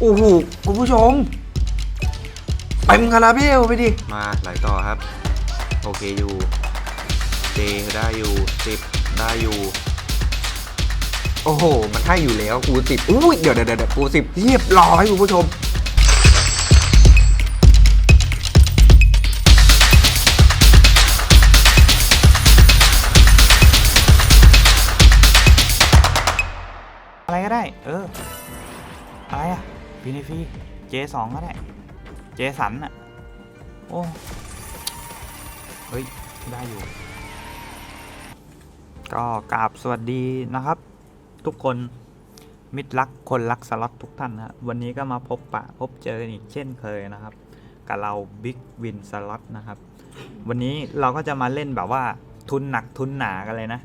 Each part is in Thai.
โอ้โหคุณผู้ชมเต็มคาราเบลไปดิ มาไหลต่อครับ โอเคอยู่เจได้อยู่สิบได้อยู่ โอ้โห มันให้อยู่แล้วกูสิบอุ้ยเดี๋ยวเดี๋ยวเดี๋ยวกูสิบเรียบร้อยคุณผู้ชมอะไรก็ได้ เอออะไรอะ ฟีนีฟีเจสองก็ได้เจสันอะโอ้เฮ้ย ได้อยู่ ก็กราบสวัสดีนะครับ ทุกคนมิตรรักคนรักสล็อตทุกท่านนะวันนี้ก็มาพบปะพบเจอกันอีกเช่นเคยนะครับ กับเราบิ๊กวินสล็อตนะครับ วันนี้เราก็จะมาเล่นแบบว่าทุนหนักทุนหนากันเลยนะ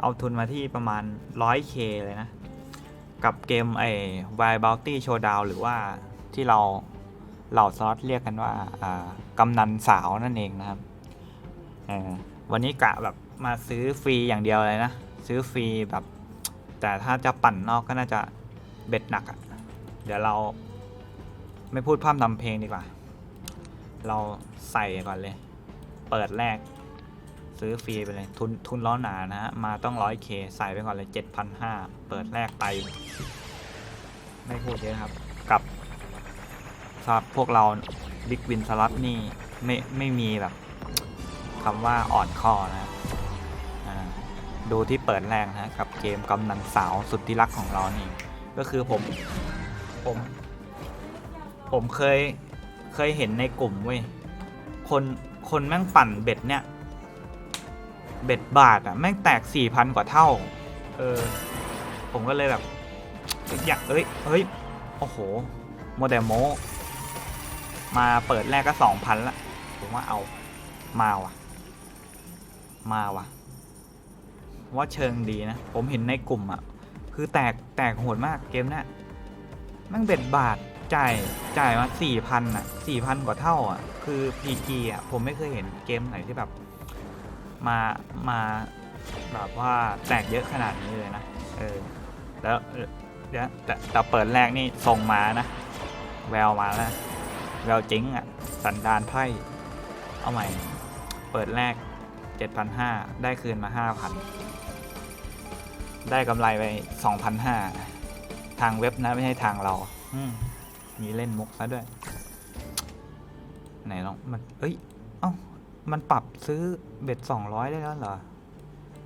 เอาทุนมาที่ประมาณ 100k เลยนะ กับเกมไอ้ Wild Bounty Showdown หรือว่าที่เราเหล่าสล็อตเรียกกันว่า อ่ากำนันสาวนั่นเองนะครับวันนี้กะแบบมาซื้อฟรีอย่างเดียวเลยนะ ซื้อฟรีแบบ แต่ถ้าจะปั่นนอกก็น่าจะเบ็ดหนักอะเดี๋ยวเราไม่พูดพร่ำทำเพลงดีกว่า เราใส่ก่อนเลย เปิดแรก ซื้อฟรีไปเลย ทุนทุนล้อหนานะฮะ มาต้องร้อยเคใส่ไปก่อนเลยเจ็ดพันห้าเปิดแรกไป ไม่พูดเยอะครับ กับสำหรับพวกเราบิ๊กวินสล็อตนี่ไม่ไม่มีแบบคำว่าอ่อนข้อนะดูที่เปิดแรกนะฮะกับเกมกำนันสาวสุดที่รักของเรานี่ก็คือผมผม ผมเคยเคยเห็นในกลุ่มเว้ยคนคนแม่งปั่นเบ็ดเนี่ย เบ็ดบาทอะแม่งแตกสี่พันกว่าเท่า เออ ผมก็เลยแบบ อยากเอ้ยเฮ้ย โอ้โห โมเดลโม มาเปิดแรกก็สองพันละ ผมว่าเอา มาว่ะ มาว่ะ ว่าเชิงดีนะ ผมเห็นในกลุ่มอะ คือแตกแตกโหดมากเกมเนี้ยแม่งเบ็ดบาทจ่ายจ่ายมาสี่พันอะสี่พันกว่าเท่าอะ คือ PG อะ ผมไม่เคยเห็นเกมไหนที่แบบ มามาแบบว่าแตกเยอะขนาดนี้เลยนะเออแล้วเดี๋ยวแต่แต่เปิดแรกนี่ส่งมานะแววมาแล้วแววจริงอะสันดานไพ่เอาใหม่ เปิดแรก 7,500 ได้คืนมา 5,000 ได้กำไรไป 2,500 ทางเว็บนะ ไม่ใช่ทางเราอืมีเล่นมุกซะด้วย ไหนลองมันเอ้ย มันปรับซื้อเบ็ด200ได้แล้วเหรอ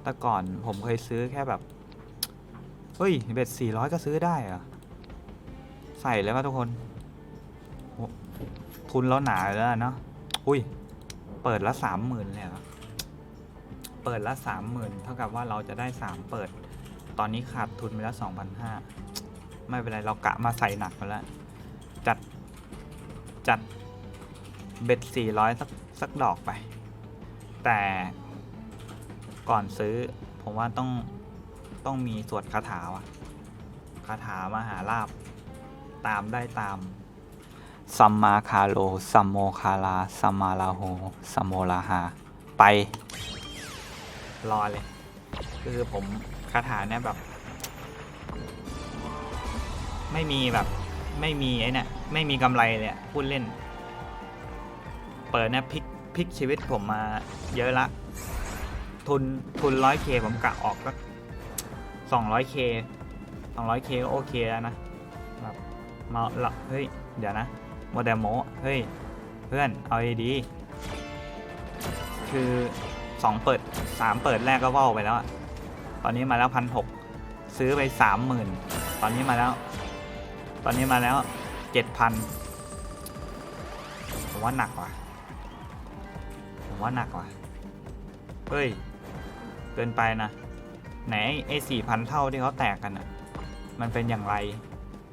แต่ก่อนผมเคยซื้อแค่แบบ เฮ้ย เบ็ด400ก็ซื้อได้เหรอ ใส่เลยว่าทุกคน ทุนแล้วหนาแล้วเนาะ อุ้ย เปิดละสามหมื่นเลยเหรอ เปิดละสามหมื่นเท่ากับว่าเราจะได้สามเปิด ตอนนี้ขาดทุนไปแล้วสองพันห้าไม่เป็นไร เรากะมาใส่หนักมาแล้ว จัด จัด เบ็ดสี่ร้อยสัก สักดอกไป แต่ก่อนซื้อผมว่าต้องต้องมีสวดคาถาว่ะคาถามหาลาบตามได้ตาม สัมมาคาโล สัมโมคาลา สัมมาลาโหสัมโมลาหา ไป รอเลย คือผมคาถาเนี่ยแบบ ไม่มีแบบไม่มีไอ้นี่ไม่มีกำไรเลยพูดเล่น เปิดเนี่ยพลิก ลิกชีวิตผมมาเยอะละ ทุนทุนร้อยเคผมกะออกก็สองร้อยเคสองร้อยเคก็โอเคแล้วนะแบบมาหละเฮ้ย เดี๋ยวนะโมเดลโมเฮ้ย เพื่อน เอาดีคือสองเปิดสามเปิดแรกก็ว่าวไปแล้ว ตอนนี้มาแล้วพันหกซื้อไปสามหมื่นตอนนี้มาแล้ว ตอนนี้มาแล้วเจ็ดพันผมว่าหนักว่ะ ว่าหนักว่ะ เฮ้ย เกินไปนะ ไหนไอ้สี่พันเท่าที่เขาแตกกันอะมันเป็นอย่างไร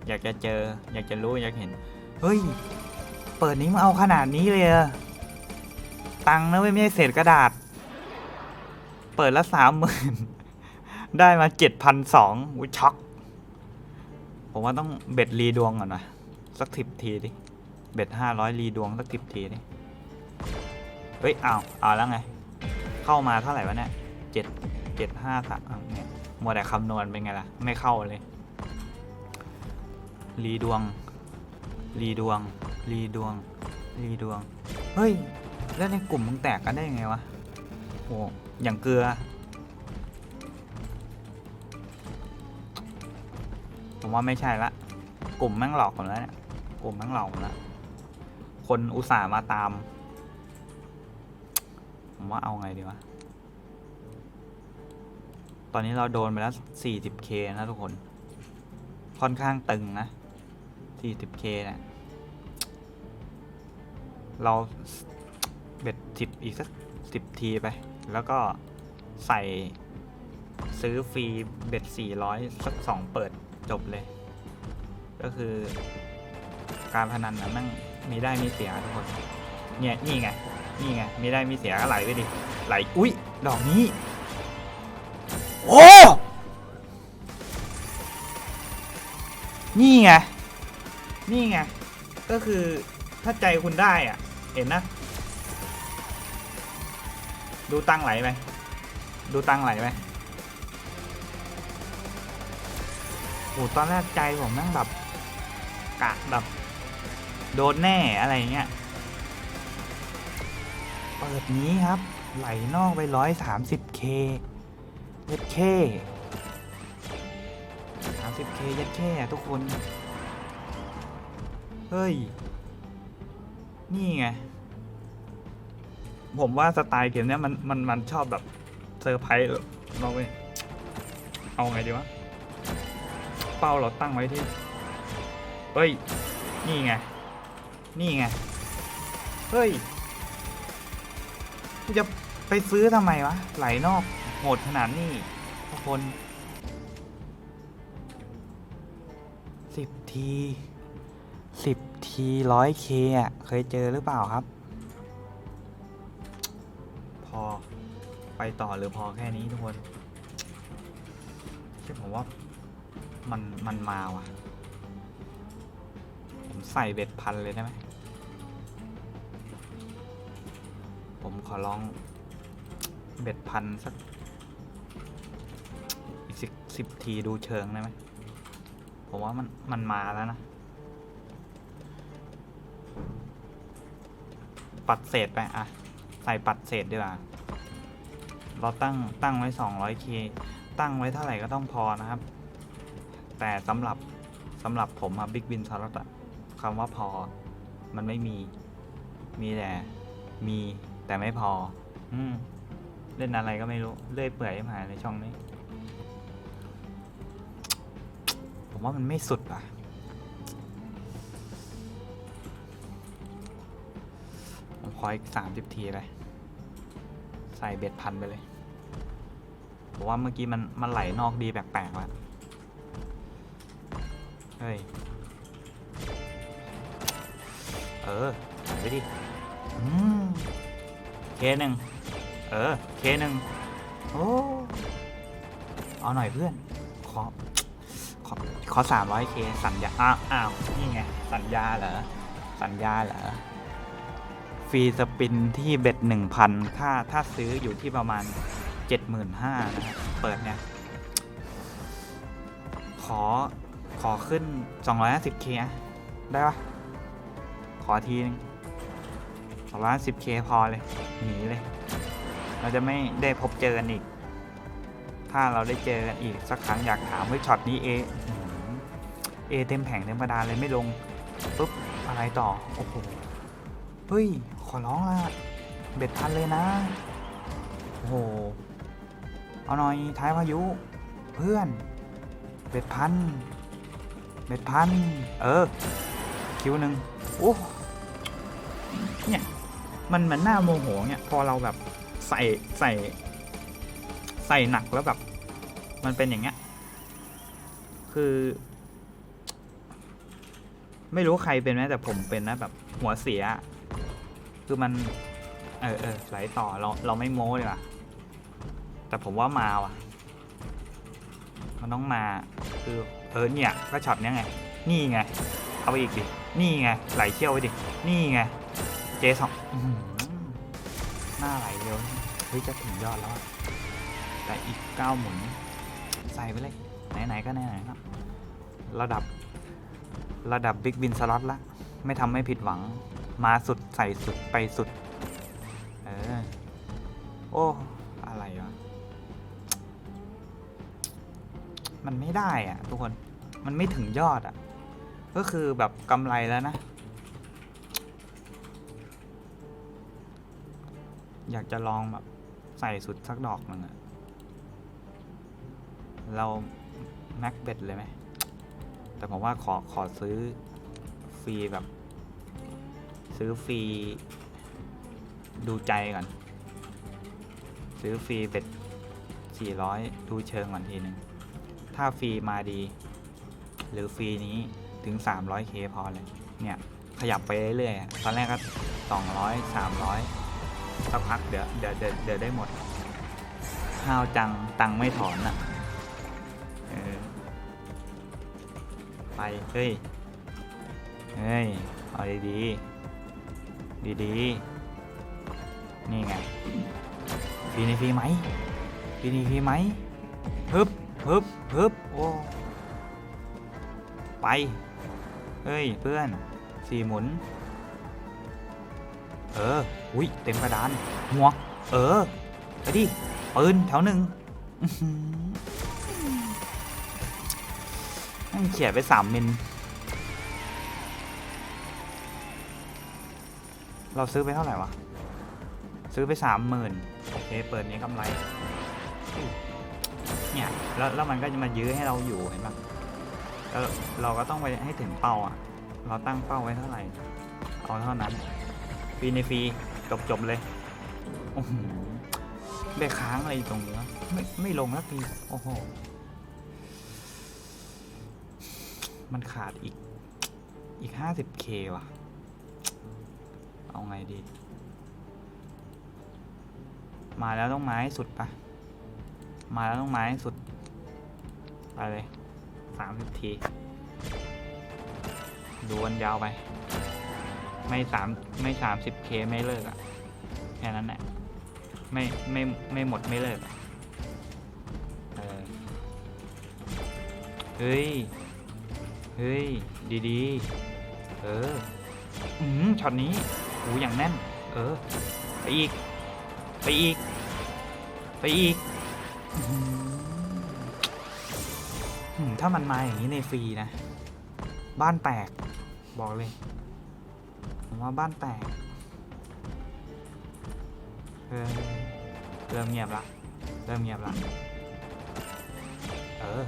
อยากจะเจอ อยากจะรู้ อยากเห็น เฮ้ย เปิดนี้มาเอาขนาดนี้เลยเหรอตังค์นะเว้ยไม่ใช่เศษกระดาษ เปิดละสามหมื่นได้มาเจ็ดพันสองอุ้ยช็อก ผมว่าต้องเบ็ดรีดวงก่อนนะสักทิบทีดิ เบ็ดห้าร้อยรีดวงสักทิบทีดิ เฮ้ยเอาเอาแล้วไง เข้ามาเท่าไหร่วะเนี่ยเจ็ดเจ็ดห้าสามเนี่ยมัวแต่คำนวณเป็นไงล่ะ ไม่เข้าเลย รีดวง รีดวง รีดวง รีดวง เฮ้ย แล้วในกลุ่มมึงแตกกันได้ยังไงวะโหอย่างเกลือ ผมว่าไม่ใช่ละ กลุ่มแม่งหลอกผมแล้วเนี่ย กลุ่มแม่งหลอกผมล้วคนอุตส่าห์มาตาม ผมว่าเอาไงดีวะ ตอนนี้เราโดนไปแล้ว 40k นะทุกคน ค่อนข้างตึงนะ 40k เนะี่ย เราเบ็ดสิบอีกสักสิบทีไป แล้วก็ใส่ซื้อฟรีเบ็ด 400 สักสองเปิดจบเลย ก็คือการพนันนะมั่งมีได้มีเสียทุกคน เนี่ย นี่ไง นี่ไงไมีได้มีเสียก็ไหลไปดิไหลอุ้ยดอกนี้ โอ้นี่ไงนี่ไงก็คือถ้าใจคุณได้อะ เห็นนะ ดูตังไหลไหมดูตังไหลไหมโอ้ตอนแรกใจผมนั่งแบบกะแบบโดนแน่อะไรเงี้ย เปิดนี้ครับ ไหลนอกไปร้อยสามสิบเคย็ดเคสามสิบเคย็ดแค่ทุกคน เฮ้ย นี่ไง ผมว่าสไตล์เกมเนี้ยมันมันมันชอบแบบเซอร์ไพรส์เราเว้ยเอาไงดีวะ เป้าเราตั้งไว้ที่ เฮ้ย นี่ไง นี่ไง เฮ้ย กูจะไปซื้อทำไมวะ ไหลนอกโหดขนาดนี้ทุกคนสิบทีสิบทีร้อยเคอะ เคยเจอหรือเปล่าครับ พอไปต่อหรือพอแค่นี้ทุกคนใช่ผมว่ามันมันมาว่ะ ผมใส่เบ็ดพันเลยได้ไหม ผมขอลองเบ็ดพันสักอีกสิบสิบทีดูเชิงได้ไหมผมว่ามันมันมาแล้วนะ ปัดเศษไปอะ ใส่ปัดเศษดีกว่าเราตั้งตั้งไว้ 200k ตั้งไว้เท่าไหร่ก็ต้องพอนะครับ แต่สำหรับสำหรับผมอะบิ๊กบินสลัดอะคำว่าพอ มันไม่มี มีแต่มี แต่ไม่พอ อืม เล่นอะไรก็ไม่รู้ เลื่อยเปื่อยหายในช่องนี้ ผมว่ามันไม่สุดอะ ผมขออีกสามสิบทีไปใส่เบ็ดพันไปเลย ผมว่าเมื่อกี้มันมันไหลนอกดีแปลกๆว่ะเฮ้ย เออไหลไปดิ อืม เคหนึ่งเออเคหนึ่งโอ้เอาหน่อยเพื่อน ขอ ขอขอสามร้อยเคสัญญาอ้าวอ้าวนี่ไง สัญญาเหรอ สัญญาเหรอ ฟรีสปินที่เบ็ดหนึ่งพันถ้าถ้าซื้ออยู่ที่ประมาณเจ็ดหมื่นห้านะครับเปิดเนี่ย ขอขอขึ้นสองร้อยห้าสิบเคได้ปะขอทีนึงสองร้อยสิบเคพอเลย หนีเลย เราจะไม่ได้พบเจอกันอีก ถ้าเราได้เจอกันอีกสักครั้งอยากถามว่าช็อตนี้เอเอเต็มแผงเต็มกระดานเลยไม่ลงปุ๊บอะไรต่อโอ้โหเฮ้ย ขอร้องละเบ็ดพันเลยนะ โอ้โห เอาหน่อยท้ายพายุ เพื่อน เบ็ดพัน เบ็ดพัน เออ คิวหนึ่งโอ้เนี่ย มันเหมือนหน้าโมโหเนี่ยพอเราแบบใส่ใส่ใส่หนักแล้วแบบ มันเป็นอย่างเงี้ยคือ ไม่รู้ใครเป็นไหมแต่ผมเป็นนะแบบหัวเสีย คือมัน เออเออไหลต่อเราเราไม่โม้เลยว่ะ แต่ผมว่ามาว่ะ มันต้องมาคือเออเนี่ยก็ช็อตเนี้ยไง นี่ไง เอาไปอีกดิ นี่ไงไหลเชี่ยวไปดิ นี่ไง เจสองหน้าไหลเร็วเฮ้ยจะถึงยอดแล้วอะแต่อีกเก้าหมุน ใส่ไปเลย ไหนๆก็ไหนๆครับระดับระดับบิ๊กวินสล็อตละ ไม่ทำให้ผิดหวังมาสุดใส่สุดไปสุด เออ โอ้ อะไรวะ มันไม่ได้อะทุกคนมันไม่ถึงยอดอะก็คือแบบกำไรแล้วนะ อยากจะลองแบบใส่สุดสักดอกหนึ่งอะเราแม็กเบ็ดเลยไหม แต่ผมว่าขอขอซื้อฟรีแบบ ซื้อฟรีดูใจก่อน ซื้อฟรีเบ็ด 400 ดูเชิงก่อนทีหนึ่ง ถ้าฟรีมาดี หรือฟรีนี้ถึง 300k พอเลย เนี่ย ขยับไปเรื่อยๆ ตอนแรกก็ 200 300 สักพักเดี๋ยวเดี๋ยวเดี๋ยวเดี๋ยวได้หมดห้าวจังตังไม่ถอนอะเออไปเฮ้ยเฮ้ยเอาดีๆดีๆนี่ไงฟีในฟีไหมฟีในฟีไหมฮึบฮึบฮึบโอ้ไปเฮ้ยเพื่อนสี่หมุน เออ อุ้ย เต็มกระดานหมวกเออ ไปดิ ปืนแถวหนึ่งอื้อหือแม่งเขียนไปสามมิล เราซื้อไปเท่าไหร่วะ ซื้อไปสามหมื่นโอเค เปิดนี้กำไร เนี่ย แล้วแล้วมันก็จะมายื้อให้เราอยู่เห็นปะแล้วเราก็ต้องไปให้ถึงเป้าอะ เราตั้งเป้าไว้เท่าไหร่ เอาเท่านั้น ฟรีในฟรีจบจบเลยโอ้โหได้ค้างอะไรตรงนี้วะไม่ไม่ลงสักทีโอ้โหมันขาดอีกอีกห้าสิบเคว่ะ เอาไงดี มาแล้วต้องไม้สุดปะมาแล้วต้องไม้สุด ไปเลยสามสิบทีดูวันยาวไป ไม่สามไม่สามสิบเคไม่เลิกอะแค่นั้นแหละไม่ไม่ไม่หมดไม่เลิกอะเออเฮ้ย เฮ้ย ดีๆเออ อืมช็อตนี้หูอย่างแน่น เออ ไปอีก ไปอีก ไปอีกถ้ามันมาอย่างนี้ในฟรีนะ บ้านแตก บอกเลย ผมว่าบ้านแตกเออเริ่มเงียบละ เริ่มเงียบละ เออ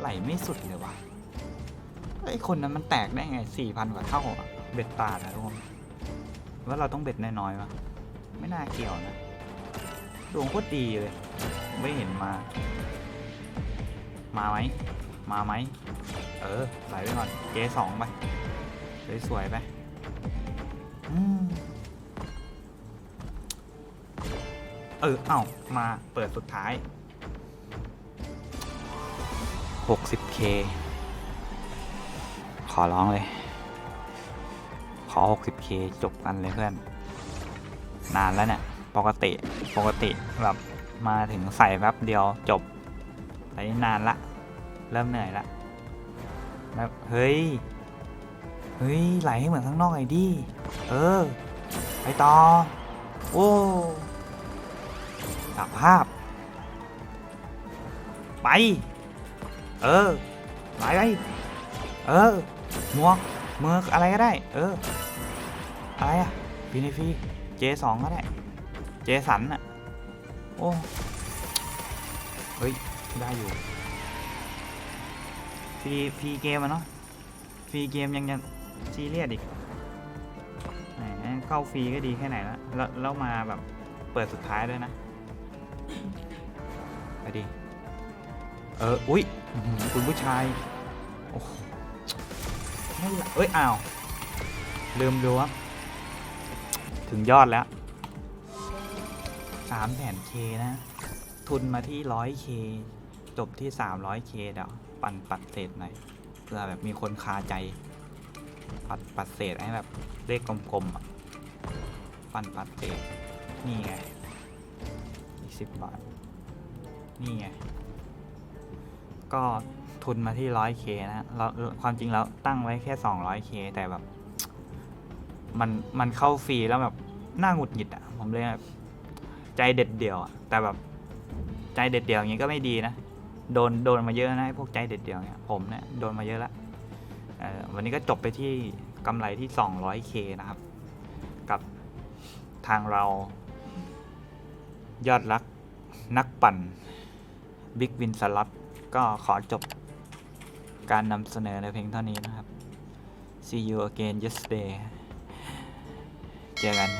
ไหลไม่สุดเลยวะไอคนนั้นมันแตกได้ไงสี่พันกว่าเท่าอะเบ็ดตาดนะทุกคนว่าเราต้องเบ็ดน้อยๆวะไม่น่าเกี่ยวนะดวงโคตรดีเลย ไม่เห็นมา มาไหม มาไหม เออไหลไปก่อน เจสองไป สวยๆไปเออ เอ้า มาเปิดสุดท้าย 60k ขอร้องเลย ขอ 60k จบกันเลยเพื่อน นานแล้วเนี่ย ปกติ ปกติแบบมาถึงใส่แป๊บเดียวจบแต่นี่นานละ เริ่มเหนื่อยละแบบเฮ้ย เฮ้ย ไหลให้เหมือนข้างนอกไอ้ดิ เออ ไปต่อ โอ้ตักภาพ ไป เออไหลไปเออหมวกเมือกอะไรก็ได้ เออ อะไรอะพีนีฟีเจสองก็ได้ เจสันอะโอ้ เฮ้ย ได้อยู่ ฟรีฟรีเกมอะเนาะฟรีเกมยังยังซีเรียสอีกแหมเข้าฟรีก็ดีแค่ไหนละแล้วแล้วมาแบบเปิดสุดท้ายด้วยนะไปดิเอออุ๊ยคุณผู้ชายโอ้ไม่ละเอ้ยอ้าวลืมดูว่าถึงยอดแล้วสามแสนเคนะ ทุนมาที่ร้อยเคจบที่สามร้อยเคเดี๋ยว ปั่นปัดเศษหน่อยเพื่อแบบมีคนคาใจ ปัดปัดเศษให้แบบเลขกลมๆอะปั่นปัดเศษนี่ไงอีกสิบบาท นี่ไง ก็ทุนมาที่ 100k นะเราความจริงแล้วตั้งไว้แค่ 200k แต่แบบ มันมันเข้าฟรีแล้วแบบน่าหงุดหงิดอะ ผมเลยแบบใจเด็ดเดี่ยวอะแต่แบบใจเด็ดเดี่ยวอย่างงี้ก็ไม่ดีนะ โดนโดนมาเยอะนะไอพวกใจเด็ดเดี่ยวเนี่ยผมเนี่ยโดนมาเยอะละวันนี้ก็จบไปที่กำไรที่ 200k นะครับ กับทางเรา ยอดรักนักปั่น Big Win Slot ก็ขอจบการนำเสนอในเพียงเท่านี้นะครับ See you again yesterday เจอกัน